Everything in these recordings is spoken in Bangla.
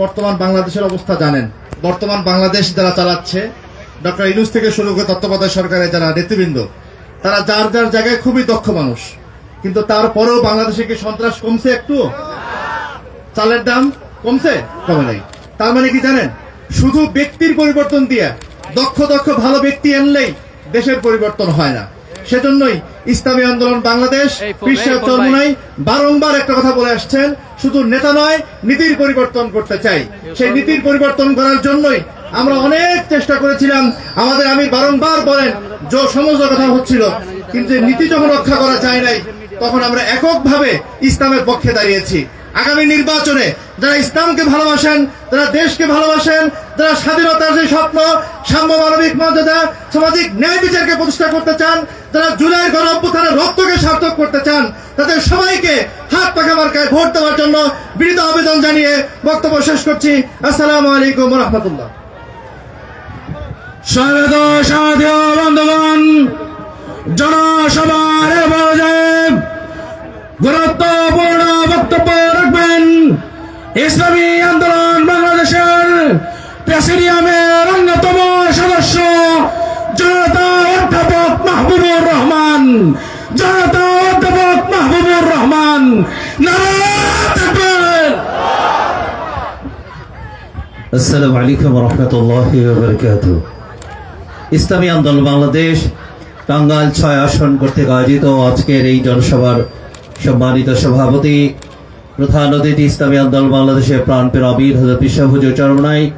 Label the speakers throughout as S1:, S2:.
S1: বর্তমান বাংলাদেশের অবস্থা জানেন। বর্তমান বাংলাদেশ যারা চালাচ্ছে, ডক্টর ইনুস থেকে শুরু করে তত্ত্বাবধায়ক সরকারের যারা নেতৃবৃন্দ, তারা যার যার জায়গায় খুবই দক্ষ মানুষ। কিন্তু তারপরেও বাংলাদেশে কি সন্ত্রাস কমছে একটু? চালের দাম কমছে? কমে নাই। তার মানে কি জানেন? শুধু ব্যক্তির পরিবর্তন দিয়ে দক্ষ দক্ষ ভালো ব্যক্তি আনলেই দেশের পরিবর্তন হয় না। সেজন্যই ইসলামী আন্দোলন বাংলাদেশ বিশ্বের
S2: এই
S1: বারংবার একটা কথা বলে আসছেন শুধু নেতা নয় নীতির পরিবর্তন করতে চাই। সেই নীতির পরিবর্তন করার জন্যই আমরা অনেক চেষ্টা করেছিলাম। আমাদের আমি বারংবার বলেন যে সমস্ত কথা হচ্ছিল কিন্তু নীতি যখন রক্ষা করা যায় নাই তখন আমরা এককভাবে ইসলামের পক্ষে দাঁড়িয়েছি। আগামী নির্বাচনে যারা ইসলামকে ভালোবাসেন যারা দেশকে ভালোবাসেন যারা স্বাধীনতার যে স্বপ্ন সাম্য মানবিক মর্যাদা সামাজিক ন্যায় বিচারকে প্রতিষ্ঠা করতে চান যারা জুলাইয়ের গণ অভ্যুত্থানের রক্তকে সার্থক করতে চান, তাদের সবাইকে হাত পাখা মার্কায় ভোট দেওয়ার জন্য বিনীত আবেদন জানিয়ে বক্তব্য শেষ করছি। আসসালামু আলাইকুম রহমতুল্লাহ
S3: গুরুত্বপূর্ণ বক্তব্য রাখবেন ইসলামী আন্দোলন বাংলাদেশের প্রেসিডিয়ামের অন্যতম সদস্য
S4: ইসলামী আন্দোলন বাংলাদেশ ছয় আসন কর্তৃক আয়োজিত আজকের এই জনসভার সম্মানিত সভাপতি, প্রধান অতিথি ইসলামী আন্দোলন বাংলাদেশের প্রাণপের আবির হজরত বিশ্বভুজুর চরমনাই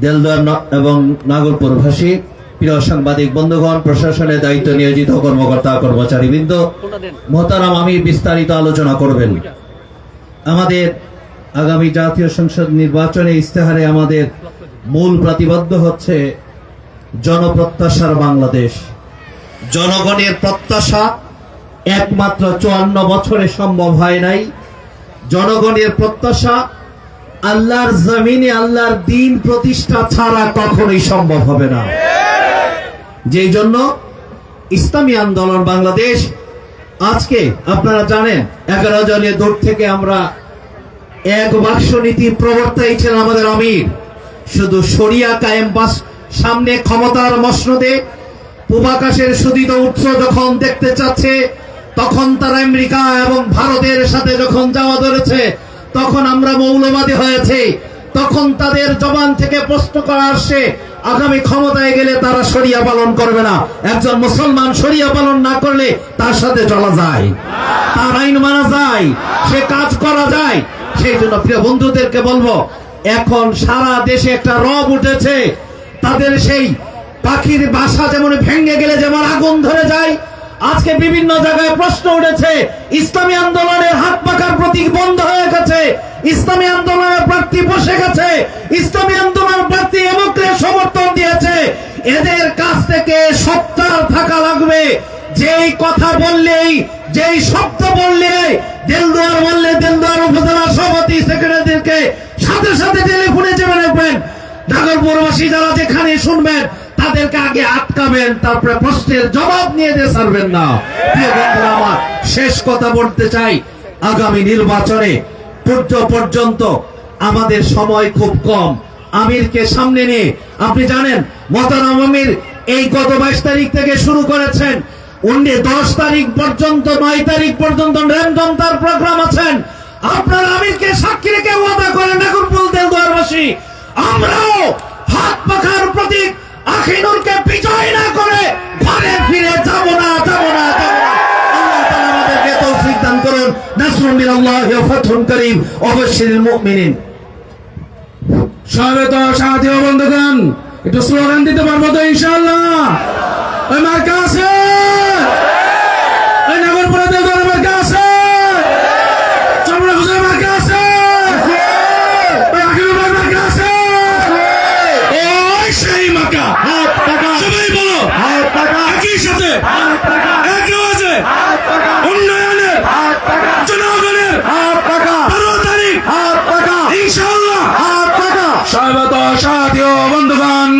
S4: দেলদার এবং নাগরপুরভাষী প্রিয় সাংবাদিক, বন্ধুগণ, প্রশাসনের দায়িত্ব নিয়োজিত কর্মকর্তা, কর্মচারীবৃন্দ, মোহতারাম আমি বিস্তারিত আলোচনা করবেন। আমাদের আগামী জাতীয় সংসদ নির্বাচনে ইস্তেহারে আমাদের মূল প্রতিবদ্ধ হচ্ছে জনপ্রত্যাশার বাংলাদেশ। জনগণের প্রত্যাশা একমাত্র চুয়ান্ন বছরে সম্ভব হয় নাই। জনগণের প্রত্যাশা আল্লাহর জমিনে, আল্লাহর দিন প্রতিষ্ঠা ছাড়া কখনোই সম্ভব হবে না। যেই জন্য ইসলামী আন্দোলন বাংলাদেশ, আজকে আপনারা জানেন, এগারো জনের দূর থেকে আমরা এক বাক্স নীতি প্রবর্তাই ছিলেন আমাদের আমির। শুধু সরিয়া কায়েম বাস, সামনে ক্ষমতার মসনদে পূবাকাশের সুদিত উৎস যখন দেখতে চাচ্ছে, তখন তারা আমেরিকা এবং ভারতের সাথে যখন যাওয়া ধরেছে, তখন আমরা মৌলবাদী হয়েছে। তখন তাদের জবান থেকে প্রশ্ন করা আসছে আগামী ক্ষমতায় গেলে তারা সরিয়া পালন করবে না। একজন মুসলমান সরিয়া পালন না করলে তার সাথে চলা যায়। তার আইন মানা যায়, সে কাজ করা যায়। সেই জন্য প্রিয় বন্ধুদেরকে বলব, এখন সারা দেশে একটা রব উঠেছে। তাদের সেই পাখির বাসা যেমন ভেঙে গেলে যেমন আগুন ধরে যায়, আজকে বিভিন্ন জায়গায় প্রশ্ন উঠেছে, ইসলামী আন্দোলনের হাত পাকার প্রতীক বন্ধ হয়ে গেছে। ইসলামী আন্দোলনের প্রার্থী বসে গেছে। ইসলামী আন্দোলনের প্রার্থী এমকরে সমর্থন দিয়েছে। এদের কাছ থেকে সত্তার থাকা লাগবে। যেই কথা বললেই, যেই শব্দ বললে, দেলদুয়ার বললে দেলদুয়ার উপজেলা সভাপতি সেক্রেটারিকে সাথে সাথে টেলিফোনে চেপে রাখবেন। নাগরপুরবাসী যারা যেখানে শুনবেন, তাদেরকে আগে আটকাবেন, তারপরে প্রশ্নের জবাব নিয়ে দিয়ে ছাড়বেন না। শেষ কথা বলতে চাই। আগামী নির্বাচনে পূর্য পর্যন্ত আমাদের সময় খুব কম। আমিরকে সামনে নিয়ে, আপনি জানেন মতারাম আমির এই গত বাইশ তারিখ থেকে শুরু করেছেন। উনি দশ তারিখ পর্যন্ত, নয় তারিখ পর্যন্ত র্যান্ডম তার প্রোগ্রাম আছেন। আপনার আমিরকে সাক্ষী রেখে ওয়াদা করেন নাগরপুল দেলদুয়ারবাসী আমরাও হাত পাখার প্রতীক আখিনুরকে বিজয় না করে ঘরে ফিরে যাব না যাব না যাব না। আল্লাহ তাআলা আমাদেরকে তৌফিক দান করুন। নাসরুম মিনাল্লাহি ওয়া ফাতহুন করিম অবশ্যিল মুমিনিন।
S3: স্বাগত সাথীয় বন্ধুগণ, একটু স্লোগান দিতে পারব তো ইনশাল্লাহ ওই মার্কা আছে? ওই নগরপুরে দেওয়ার মার্কা আছে চমড়া হুজুরের মার্কা আছে ওই আকিবুল ভাইয়ের মার্কা আছে ওই সেই মার্কা সবাই বলো একই সাথে এক আছে উন্নয়নের জনগণের বারো তারিখ ইনশাল্লাহ স্বাগত সাথীয় বন্ধুগণ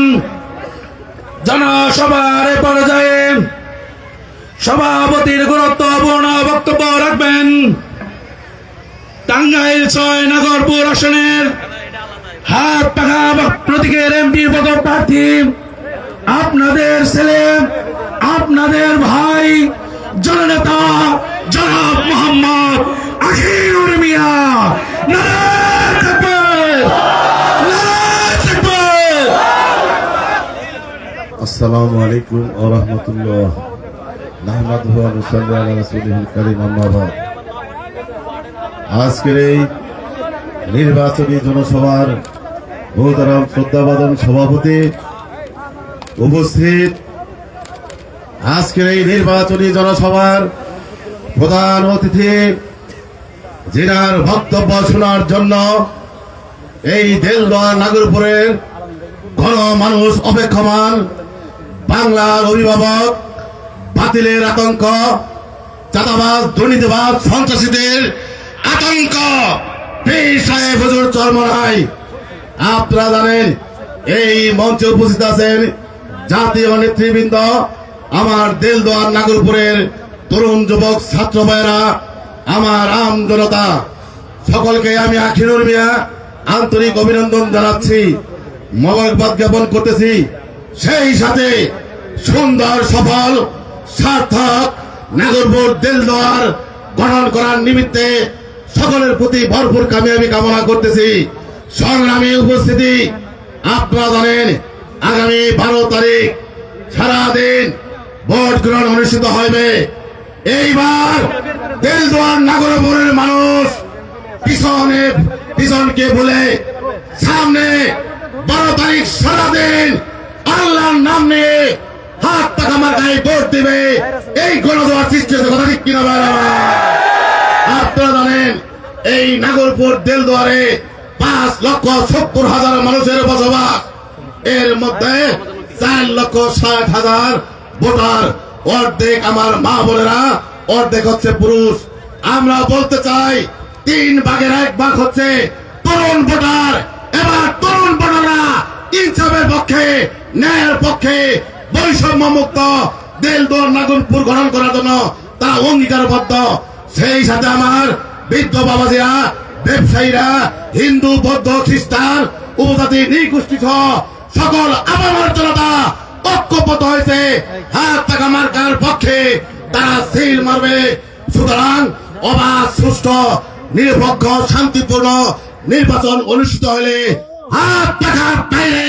S3: জনসভার পর্যায়ে সভাপতির গুরুত্বপূর্ণ বক্তব্য রাখবেন টাঙ্গাইল ছয় নাগরপুর আসনের হাত পাখা প্রতীকের এমপি পদপ্রার্থী। আপনাদের ছেলে, আপনাদের ভাই, জননেতা জনাব মোহাম্মদ আখিরুর মিয়া। নারায়ণ!
S2: আসসালামু আলাইকুম ওয়া রাহমাতুল্লাহ আজকের এই নির্বাচনী জনসভার বহুতরাম শ্রদ্ধাবাদন সভাপতি উপস্থিত। আজকের এই নির্বাচনী জনসভার প্রধান অতিথি জেলার বক্তব্য শোনার জন্য এই দেলদোয়া নাগরপুরের ঘন মানুষ অপেক্ষমান বাংলার অভিভাবক, বাতিলের আতঙ্ক, চাঁদাবাজ, দুর্নীতিবাজ, সন্ত্রাসীদের আতঙ্ক। পীর সাহেব হুজুর চরমরাই আপনারা জানেন, এই মঞ্চে উপস্থিত আছেন জাতীয় নেতৃবৃন্দ, আমার দেলদোয়ার নাগরপুরের তরুণ যুবক, ছাত্র ভাইয়েরা, আমার আম জনতা। সকলকে আমি আখিরুর মিয়া আন্তরিক অভিনন্দন জানাচ্ছি। মোবারকবাদ জ্ঞাপন করতেছি। সেই সাথে সুন্দর, সফল, সার্থক নাগরপুর দেলদোয়ার গঠন করার নিমিত্তে সকলের প্রতি ভরপুর কামিয়াবি কামনা করতেছি। সংগ্রামী উপস্থিতি আপনারা জানেন, আগামী বারো তারিখ সারাদিন ভোট গ্রহণ অনুষ্ঠিত হবে এইবার দেলদোয়ার নাগরপুরের মানুষ পিছনে, পিছনকে বলে সামনে বারো তারিখ সারাদিন আল্লাহর নাম নিয়ে হাত টাকা মাথায় ভোট দিবে। এই গণদোয়ার সৃষ্টি হয়েছে, কথা ঠিক কিনা আপনারা জানেন, এই নাগরপুর দেলদুয়ারে পাঁচ লক্ষ সত্তর হাজার মানুষের বসবাস। এর মধ্যে চার লক্ষ ষাট হাজার ভোটার। অর্ধেক আমার মা বোনেরা, অর্ধেক হচ্ছে পুরুষ। আমরা বলতে চাই, তিন ভাগের এক ভাগ হচ্ছে তরুণ ভোটার। এবার তরুণ ভোটাররা ইনসাফের পক্ষে ন্যায়ের পক্ষে বৈষম্য মুক্ত দেলদোর নাগরপুর গঠন করার জন্য তারা অঙ্গীকারবদ্ধ। সেই সাথে আমার বৃদ্ধ বাবাজিরা, ব্যবসায়ীরা, হিন্দু, বৌদ্ধ, খ্রিস্টান, উপজাতি নৃগোষ্ঠী সহ সকল আমার জনতা ঐক্যবদ্ধ হয়েছে। হাত টাকা মার্কার পক্ষে তারা সিল মারবে। সুতরাং অবাধ, সুষ্ঠু, নিরপেক্ষ, শান্তিপূর্ণ নির্বাচন অনুষ্ঠিত হলে হাত টাকার বাইরে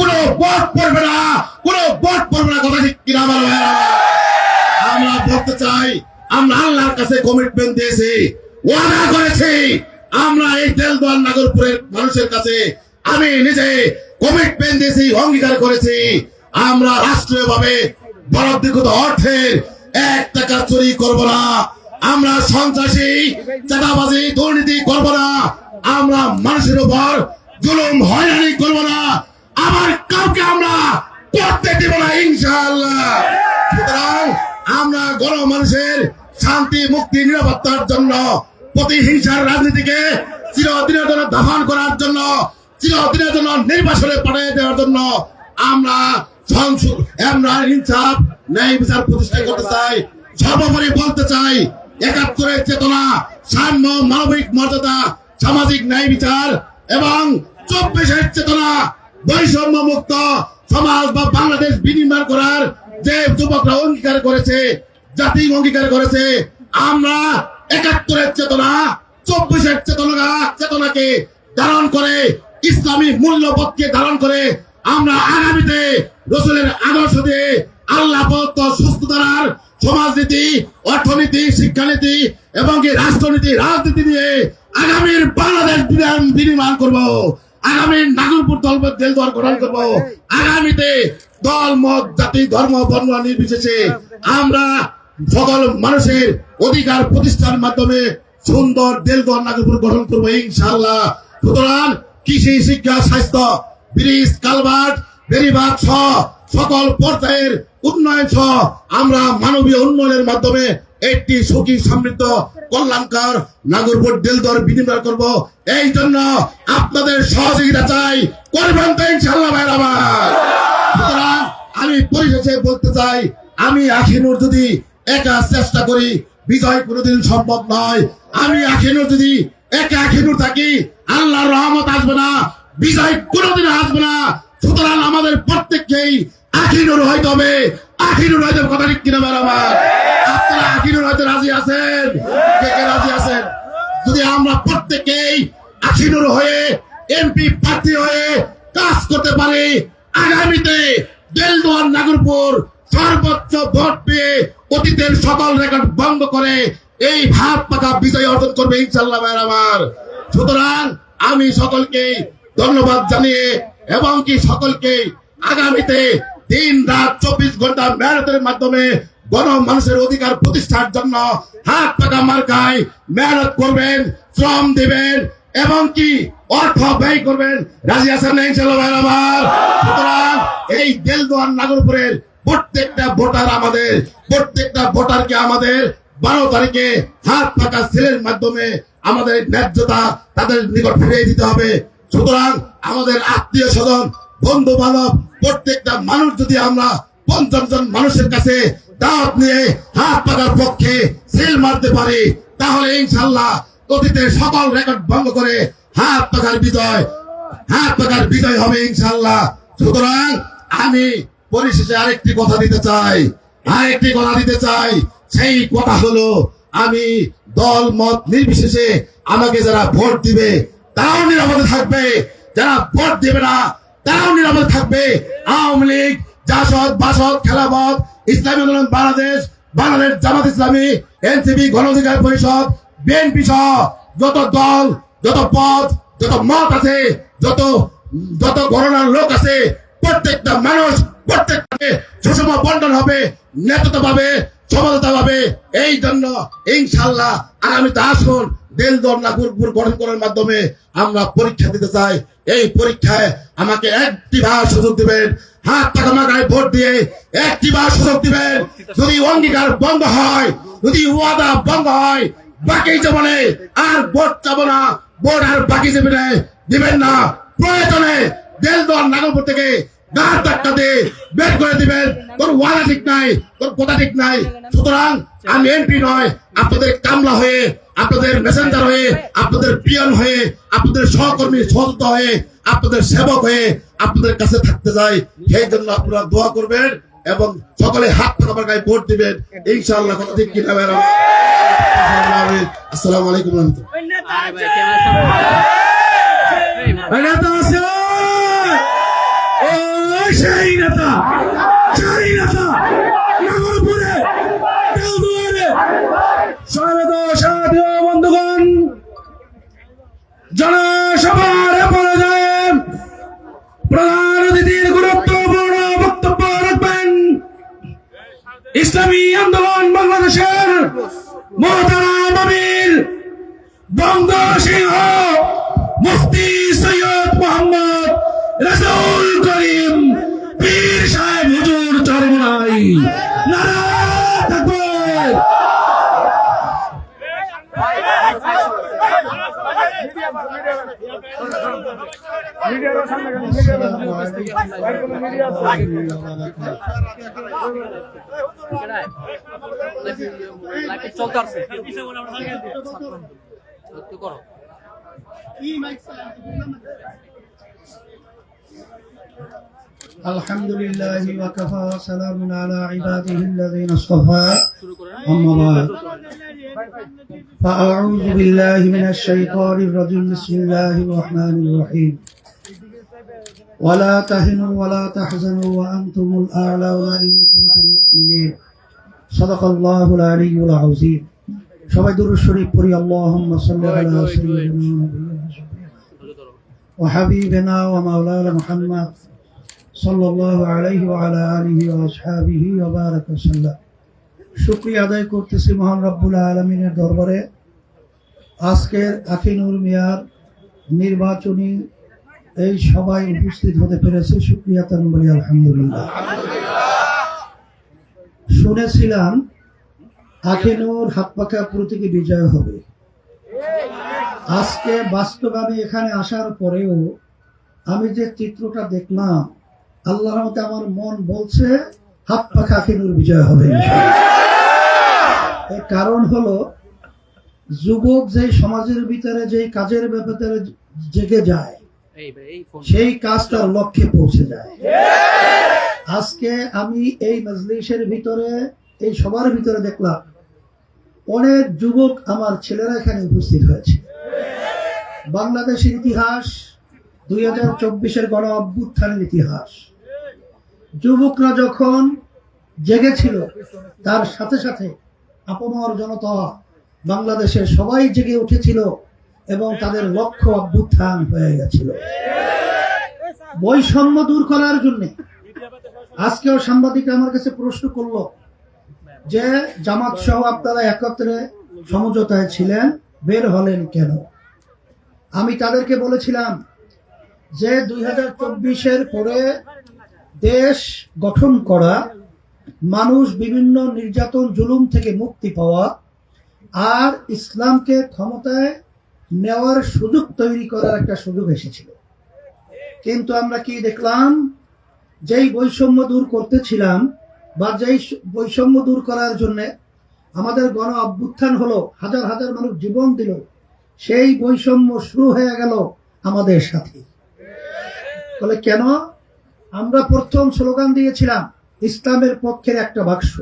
S2: কোনো ভোট পড়বে না, কোনো ভোট পড়বে না, কথা ঠিক কিনা আমার আমরা বলতে চাই, আমরা আল্লাহর কাছে কমিটমেন্ট দিয়েছি, ওয়াদা করেছি, আমরা এই তেলদোয়ার নাগরপুরের মানুষের কাছে আমি নিজে কমিটমেন্ট দিয়েছি, অঙ্গীকার করেছি। আমরা রাষ্ট্রীয়ভাবে বরাদ্দকৃত অর্থের এক টাকা চুরি করব না, আমরা সন্ত্রাসী, চাঁদাবাজি, দুর্নীতি করব না, আমরা মানুষের উপর জুলুম, হয়রানি করব না আবার কাউকে আমরা করতে দেব না, ইনশাআল্লাহ। সুতরাং আমরা গণ মানুষের শান্তি, মুক্তি, নিরাপত্তার জন্য প্রতিহিংসার রাজনীতিকে চিরদিনের জন্য দমন করার জন্য, চিরদিনের জন্য নির্বাচনে পাঠিয়ে দেওয়ার জন্য আমরা আমরা ইনসাফ, ন্যায় বিচার প্রতিষ্ঠা করতে চাই। সর্বোপরি বলতে চাই, একাত্তরের চেতনা, সাম্য, মানবিক মর্যাদা, সামাজিক ন্যায় বিচার এবং চব্বিশের চেতনা বৈষম্য মুক্ত সমাজ বা বাংলাদেশ বিনির্মাণ করার যে যুবকরা অঙ্গীকার করেছে, জাতি অঙ্গীকার করেছে, আমরা একাত্তরের চেতনা, চব্বিশের চেতনা, চেতনাকে ধারণ করে, ইসলামী মূল্যবোধকে ধারণ করে আমরা আগামীতে রসুলের আদর্শ দিয়ে আল্লাহ সুস্থ ধারার সমাজনীতি, অর্থনীতি, শিক্ষানীতি এবং রাষ্ট্রনীতি, রাজনীতি দিয়ে আগামীর বাংলাদেশ বিনির্মাণ করব। আগামীর নাগরপুর দল দেলদুয়ার গঠন করব। আগামীতে দল মত জাতি ধর্ম বর্ণ নির্বিশেষে আমরা সকল মানুষের অধিকার প্রতিষ্ঠার মাধ্যমে সুন্দর দেলদুয়ার নাগরপুর গঠন করব ইনশাআল্লাহ। সুতরাং কৃষি শিক্ষা স্বাস্থ্য ব্রিজ কালভার্ট বেরিবাদ সহ সকল পর্যায়ের উন্নয়ন সহ আমরা মানবীয় উন্নয়নের মাধ্যমে একটি সুখী সমৃদ্ধ, কল্যাণকর নাগরপুর দেলদর বিনিময় করব। এই জন্য আপনাদের সহযোগিতা চাই। করবেন তো ইনশাল্লাহ ভাইরা আমার সুতরাং আমি পরিশেষে বলতে চাই, আমি আখিনুর যদি একা চেষ্টা করি, বিজয় কোনোদিন সম্ভব নয়। আমি আখিনুর যদি একা আখিনুর থাকি, আল্লাহর রহমত আসবে না, বিজয় কোনোদিন আসবে না। সুতরাং আমাদের প্রত্যেককেই আখিনুর হইতে হবে। হইতে হবে কথা ঠিক কিনা আমার আপনারা আখিনুর হইতে রাজি আছেন? কে কে রাজি আছেন? যদি আমরা প্রত্যেকেই আখিনুর হয়ে এমপি প্রার্থী হয়ে কাজ করতে পারি, আগামীতে দেলদুয়ার, নাগরপুর সর্বোচ্চ ভোট পেয়ে অতীতের সকল রেকর্ড ভঙ্গ করে এই ভাত পাকা বিজয় অর্জন করবে ইনশাল্লাহ আমার সুতরাং আমি সকলকে ধন্যবাদ জানিয়ে এবং কি সকলকে আগামীতে দিন রাত চব্বিশ ঘণ্টা মেহনতের মাধ্যমে গণ মানুষের অধিকার প্রতিষ্ঠার জন্য হাত পাকা মার্কায় মেহনত করবেন, শ্রম দিবেন, এবং কি অর্থ ব্যয় করবেন। সুতরাং এই দেলদোয়ার নাগরপুরের প্রত্যেকটা ভোটার আমাদের, প্রত্যেকটা ভোটারকে আমাদের বারো তারিখে হাত পাকা সেলের মাধ্যমে আমাদের ন্যায্যতা তাদের নিকট ফিরিয়ে দিতে হবে। সুতরাং আমাদের আত্মীয় স্বজন বন্ধু বান্ধব প্রত্যেকটা মানুষ যদি আমরা পঞ্চাশ জন মানুষের কাছে দাওয়াত নিয়ে হাত পাকার পক্ষে সেল মারতে পারি, তাহলে ইনশাল্লাহ অতীতের সকল রেকর্ড ভঙ্গ করে হাত পাকার বিজয়, হাত পাকার বিজয় হবে ইনশাল্লাহ। সুতরাং আমি পরিশেষে আরেকটি কথা দিতে চাই, আরেকটি কথা দিতে চাই। সেই কথা হলো, আমি দল, মত নির্বিশেষে আমাকে যারা ভোট দিবে, তারাও নিরাপদে থাকবে। যারা ভোট দিবে না তারাও নিরাপদে থাকবে। আওয়ামী লীগ, জাসদ, বাসদ খেলাপথ ইসলামী আন্দোলন, বাংলাদেশ বাংলাদেশ জামাত ইসলামী, এনসিপি, গণ অধিকার পরিষদ, বিএনপি সহ যত দল, যত পদ, যত মত আছে, যত যত গণনার লোক আছে, প্রত্যেকটা মানুষ প্রত্যেকটাকে সুষম বন্টন হবে, নেতৃত্ব পাবে, সফলতা পাবে। এই জন্য ইনশাল্লাহ আগামীতে আসুন দেল দর্না গঠন করার মাধ্যমে আমরা পরীক্ষা দিতে চাই। এই পরীক্ষায় আমাকে একটি সুযোগ দিবেন। হাত টাকা ভোট দিয়ে একটি সুযোগ দিবেন। যদি অঙ্গীকার বন্ধ হয়, যদি ওয়াদা বন্ধ হয়, বাকি জীবনে আর ভোট চাবো না। ভোট আর বাকি জীবনে দিবেন না। প্রয়োজনে দেলদর নাগরপুর থেকে গাছ ধাক্কা দিয়ে বের করে দিবেন। তোর ওয়াদা ঠিক নাই, তোর কথা ঠিক নাই। সুতরাং আমি এমপি নয়, আপনাদের কামলা হয়ে আপনাদের মেসেঞ্জার হয়ে, আপনাদের পিয়ন হয়ে, আপনাদের সহকর্মী সহযোগিতা হয়ে, আপনাদের সেবক হয়ে আপনাদের কাছে থাকতে চাই সেই জন্য আপনারা দোয়া করবেন এবং সকলে হাত পাকাবার গায়ে ভোট দিবেন। ইনশাআল্লাহ বের আসসালামু আলাইকুম
S3: সেই সেই নেতা। ইসলামী আন্দোলন বাংলাদেশের মহতারাম আমির বঙ্গ সিংহ মুফতি সৈয়দ মোহাম্মদ রাসূল করিম পীর সাহেব হুজুর চরমনাই। নারা তাকবীর।
S5: লাইফে চলতে আসছে একটু করো
S6: الحمد لله وكفى وسلام على عباده الذين اصطفى أما بعد فأعوذ بالله من الشيطان الرجيم بسم الله الرحمن الرحيم ولا تهنوا ولا تحزنوا وأنتم الأعلون إن كنتم مؤمنين صدق الله العلي العظيم সবাই দুরূদ শরীফ পড়ি আল্লাহুম্মা সাল্লি আলা সাইয়্যিদিনা وحبيبنا ومولانا محمد صلى الله عليه وعلى آله وأصحابه وبارك وسلم শুক্রিয়া আদায় করতেছি মহান রব্বুল আলমিনের দরবারে আজকের আখিনুর মিয়ার নির্বাচনী এই সবাই উপস্থিত হতে পেরেছে, শুক্রিয়া তান বলি আলহামদুলিল্লাহ। শুনেছিলাম আখিনুর হাত পাখা প্রতীকে বিজয় হবে। আজকে বাস্তবে এখানে আসার পরেও আমি যে চিত্রটা দেখলাম, আল্লাহর মতে আমার মন বলছে, হাত পাখা আখিনুর বিজয় হবে। এর কারণ হলো, যুবক যে সমাজের ভিতরে যে কাজের ব্যাপারে জেগে যায় সেই কাজ তার লক্ষ্যে পৌঁছে যায়। আজকে আমি এই মজলিসের ভিতরে, এই সবার ভিতরে দেখলাম, অনেক যুবক আমার ছেলেরা এখানে উপস্থিত হয়েছে। বাংলাদেশের ইতিহাস, দুই হাজার চব্বিশের গণ অভ্যুত্থানের ইতিহাস। যুবকরা যখন জেগেছিল, তার সাথে সাথে আপমর জনতা বাংলাদেশের সবাই জেগে উঠেছিল। এবং তাদের লক্ষ্য অভ্যুত্থান হয়ে গেছিল। বৈষম্য দূর করার জন্য আজকেও সাংবাদিক আমার কাছে প্রশ্ন করল যে জামাত সহ আপনারা একত্রে সমঝোতায় ছিলেন, বের হলেন কেন? আমি তাদেরকে বলেছিলাম যে দুই চব্বিশের পরে দেশ গঠন করা, মানুষ বিভিন্ন নির্যাতন, জুলুম থেকে মুক্তি পাওয়া আর ইসলামকে ক্ষমতায় নেওয়ার সুযোগ তৈরি করার একটা সুযোগ এসেছিল। কিন্তু আমরা কি দেখলাম, যেই বৈষম্য দূর করতেছিলাম বা যেই বৈষম্য দূর করার জন্য আমাদের গণ অভ্যুত্থান হলো, হাজার হাজার মানুষ জীবন দিল, সেই বৈষম্য শুরু হয়ে গেল আমাদের সাথে। বলে কেন? আমরা প্রথম স্লোগান দিয়েছিলাম, ইসলামের পক্ষের একটা বাক্স।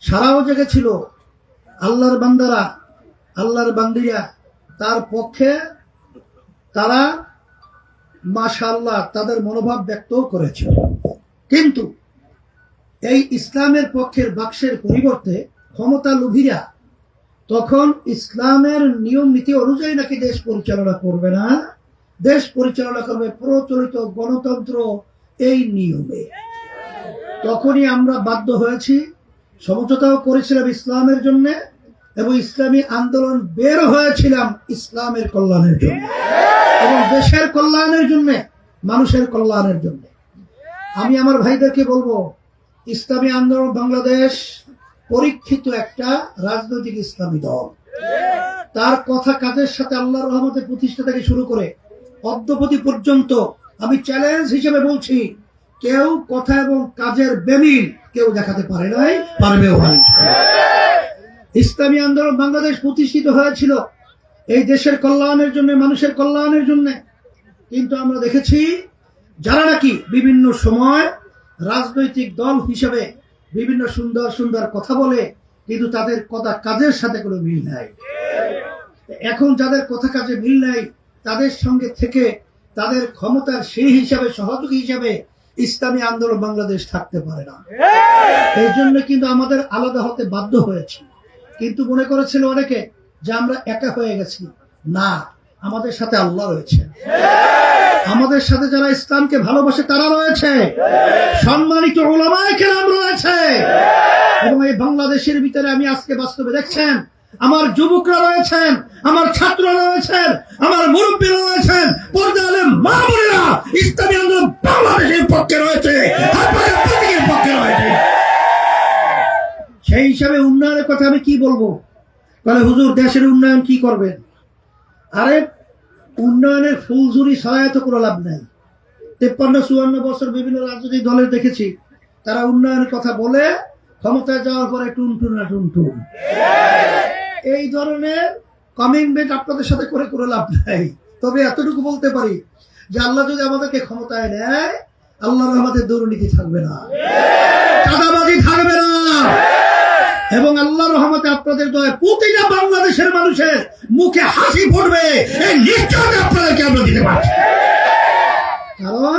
S6: সারাও জেগেছিল, আল্লাহর বান্দারা, আল্লাহর বান্দিরা তার পক্ষে তারা, মাশাআল্লাহ, তাদের মনোভাব ব্যক্তও করেছে। কিন্তু এই ইসলামের পক্ষের বাক্সের পরিবর্তে ক্ষমতা লোভীরা তখন ইসলামের নিয়ম নীতি অনুযায়ী নাকি দেশ পরিচালনা করবে না? দেশ পরিচালনা করবে প্রচলিত গণতন্ত্র এই নিয়মে। তখনই আমরা বাধ্য হয়েছি, সমঝোতাও করেছিলাম ইসলামের জন্য এবং ইসলামী আন্দোলন বের হয়েছিলাম ইসলামের কল্যাণের জন্য। এবং দেশের কল্যাণের জন্য, মানুষের কল্যাণের জন্য। আমি আমার ভাইদেরকে বলব, ইসলামী আন্দোলন বাংলাদেশ পরীক্ষিত একটা রাজনৈতিক ইসলামী দল। তার কথা কাজের সাথে আল্লাহ রহমতের প্রতিষ্ঠা থেকে শুরু করে অদ্যপতি পর্যন্ত আমি চ্যালেঞ্জ হিসেবে বলছি, কেউ কথা এবং কাজের বেমিল কেউ দেখাতে পারে নাই, পারবেও না ইসলামী আন্দোলন বাংলাদেশ প্রতিষ্ঠিত হয়েছিল। এই দেশের কল্যাণের জন্য মানুষের কল্যাণের জন্য। কিন্তু আমরা দেখেছি যারা নাকি বিভিন্ন সময় রাজনৈতিক দল হিসেবে বিভিন্ন সুন্দর সুন্দর কথা বলে কিন্তু তাদের কথা কাজের সাথে কোনো মিল নাই। এখন যাদের কথা কাজে মিল নাই তাদের সঙ্গে থেকে তাদের ক্ষমতার সেই হিসাবে সহযোগী হিসাবে ইসলামী আন্দোলন বাংলাদেশ থাকতে পারে না। এই! জন্য কিন্তু আমাদের আলাদা হতে বাধ্য হয়েছে। কিন্তু মনে করেছিল অনেকে যে আমরা একা হয়ে গেছি। না, আমাদের সাথে আল্লাহ রয়েছে। আমাদের সাথে যারা ইসলামকে ভালোবাসে, তারা রয়েছে। সম্মানিত রয়েছে। এবং এই বাংলাদেশের ভিতরে আমি আজকে বাস্তবে দেখছেন, আমার যুবকরা রয়েছেন, আমার ছাত্ররা রয়েছেন, আমার মুরব্বীরা রয়েছেন, পর্দা আলেম মা বোনেরা, ইসলামী আন্দোলন বাংলাদেশের পক্ষে রয়েছে পক্ষে রয়েছে। সেই হিসাবে উন্নয়নের কথা আমি কি বলব? তাহলে হুজুর, দেশের উন্নয়ন কি করবেন? আরে, উন্নয়নের ফুলঝুরি সহায়ত করে লাভ নাই। তেপ্পান্ন, চুয়ান্ন বছর বিভিন্ন রাজনৈতিক দলের দেখেছি, তারা উন্নয়নের কথা বলে ক্ষমতায় যাওয়ার পরে টুনটুন না টুনটুন। এই ধরনের কমিটমেন্ট আপনাদের সাথে করে করে লাভ নাই। তবে এতটুকু বলতে পারি যে আল্লাহ যদি আমাদেরকে ক্ষমতায় নেয়, আল্লাহর আমাদের দুর্নীতি থাকবে না। চাঁদাবাজি থাকবে না। এবং আল্লাহ রহমতে আপনাদের দয়া প্রতিটা বাংলাদেশের মানুষের মুখে হাসি ফুটবে। এই নিশ্চয়তা আপনাদেরকে আমরা দিতে পারছি। কারণ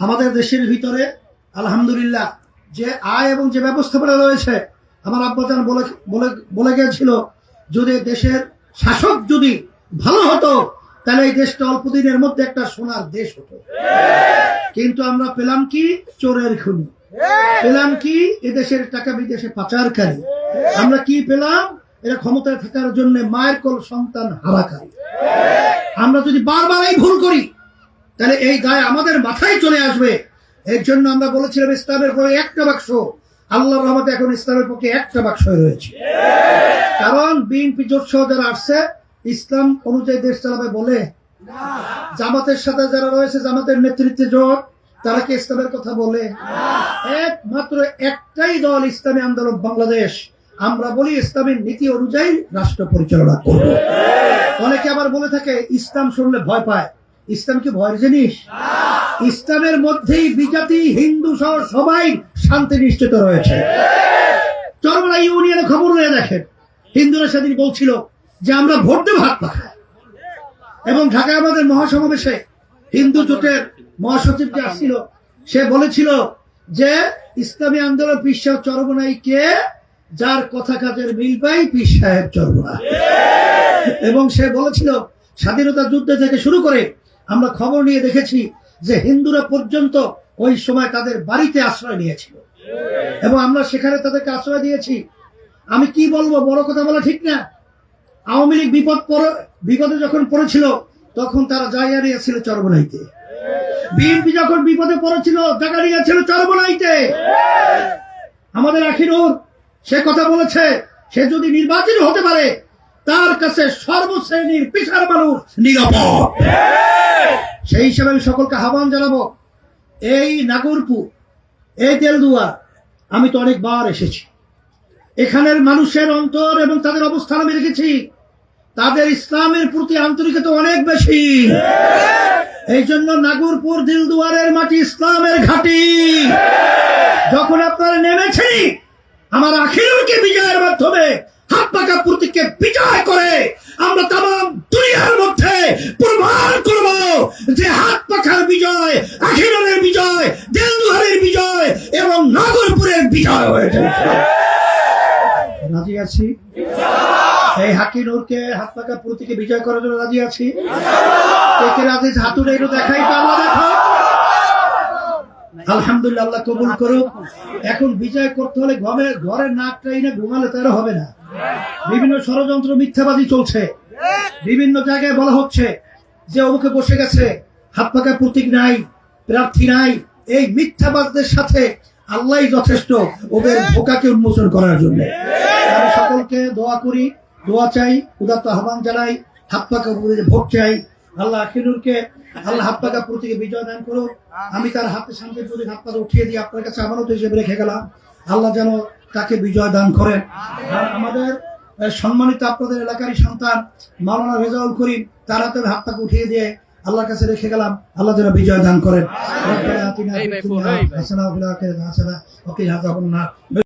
S6: আমাদের দেশের ভিতরে, আলহামদুলিল্লাহ, যে আয় এবং যে ব্যবস্থাপনা রয়েছে, আমার আব্বাজান বলে বলে গিয়েছিল যদি দেশের শাসক যদি ভালো হতো, তাহলে এই দেশটা অল্প দিনের মধ্যে একটা সোনার দেশ হতো। কিন্তু আমরা পেলাম কি? চোরের খুনি। পেলাম কি? এদেশের টাকা বিদেশে পাচারকারী। আমরা কি পেলাম? এরা ক্ষমতায় থাকার জন্য মায়ের কোল সন্তান হারাকারী। আমরা যদি বারবার এই ভুল করি তাহলে এই দায় আমাদের মাথায় চলে আসবে। এর জন্য আমরা বলেছিলাম ইসলামের পরে একটা বাক্স। আল্লাহ রহমতে এখন ইসলামের পক্ষে একটা বাক্স রয়েছে। কারণ বিএনপি জোট সহ যারা আসছে ইসলাম অনুযায়ী দেশ চালাবে বলে। জামাতের সাথে যারা রয়েছে জামাতের নেতৃত্বে জোট। তারা কি ইসলামের কথা বলে? একমাত্র একটাই দল ইসলামী আন্দোলন বাংলাদেশ। আমরা বলি ইসলামের নীতি অনুযায়ী রাষ্ট্র পরিচালনা করব। অনেকে আবার বলে থাকে, ইসলাম শুনলে ভয় পায়। ইসলাম কি ভয়ের জিনিস? ইসলামের মধ্যেই বিজাতি, হিন্দু সহ সবাই শান্তি নিশ্চিত রয়েছে। চরমলা ইউনিয়নে খবর নিয়ে দেখেন, হিন্দুরা সেদিন বলছিল যে আমরা ভোট দেবো হাত পাখায় এবং ঢাকায় আমাদের মহাসমাবেশে হিন্দু জোটের মহাসচিব যে আসছিল। সে বলেছিল যে ইসলামী আন্দোলন পীর সাহেব চরমনাই কে যার কথা কাজের মিল পাই পীর সাহেব চরমনা এবং সে বলেছিল স্বাধীনতা যুদ্ধ থেকে শুরু করে আমরা খবর নিয়ে দেখেছি যে হিন্দুরা পর্যন্ত ওই সময় তাদের বাড়িতে আশ্রয় নিয়েছিল। এবং আমরা সেখানে তাদেরকে আশ্রয় দিয়েছি। আমি কি বলব বড় কথা বলা ঠিক না। আওয়ামী লীগ বিপদ পর- বিপদে যখন পড়েছিল তখন তারা জায়গা নিয়েছিল চরবনাইতে বিএনপি যখন বিপদে পড়েছিল জায়গা নিয়েছিল চরবনাইতে আমাদের আখিরুর সে কথা বলেছে, সে যদি নির্বাচিত হতে পারে, তার কাছে সর্বশ্রেণীর পিসার মানুষ নিরাপদ। সেই হিসাবে আমি সকলকে আহ্বান জানাব, এই নাগরপুর, এই তেলদুয়া আমি তো অনেকবার এসেছি। এখানের মানুষের অন্তর এবং তাদের অবস্থান আমি দেখেছি তাদের ইসলামের প্রতি আন্তরিকতা অনেক বেশি। এই জন্য নাগরপুর দিলদুয়ারের মাটি ইসলামের ঘাটি। যখন আপনারা নেমেছেন আমার আখিরুলকে বিজয়ের মাধ্যমে হাত পাকা প্রতীককে বিজয় করে আমরা তাম দুনিয়ার মধ্যে প্রমাণ করব যে হাত পাখার বিজয় আখিরুলের বিজয়, দেলদুয়ারের বিজয় এবং নাগরপুরের বিজয় হয়েছে। রাজি আছি? এই হাকিনুরকে হাত পাকা প্রতীকে বিজয় করার জন্য রাজি আছি। কে কে রাজি আছে? হাতুড়ে দেখাই তো আমরা দেখো। আলহামদুলিল্লাহ আল্লাহ কবুল করুক। এখন বিজয় করতে হলে ঘরে ঘরের নাকটাই না ঘুমালে তার হবে না। বিভিন্ন ষড়যন্ত্র মিথ্যাবাদী চলছে। বিভিন্ন জায়গায় বলা হচ্ছে যে অমুকে বসে গেছে হাত পাকা প্রতীক নাই প্রার্থী নাই। এই মিথ্যাবাদদের সাথে আল্লাহ যথেষ্ট ওদের বোকাকে উন্মোচন করার জন্য। আমি সকলকে দোয়া করি। দোয়া চাই উদাত্ত আহ্বান জানাই হাত পাকা প্রতীকে ভোট চাই। আল্লাহ আখিনুরকে আল্লাহ হাত পাকা প্রতীকে বিজয় দান করুন আমি তার হাতে শান্তির প্রতীক হাত পাকা উঠিয়ে দিয়ে আপনার কাছে আমানত হিসেবে রেখে গেলাম। আল্লাহ যেন তাকে বিজয় দান করেন। আর আমাদের সম্মানিত আপনাদের এলাকারই সন্তান মাওলানা রেজাউল করিম তার হাতে হাত পাকা উঠিয়ে দিয়ে আল্লাহর কাছে রেখে গেলাম। আল্লাহ যেন বিজয় দান করেন।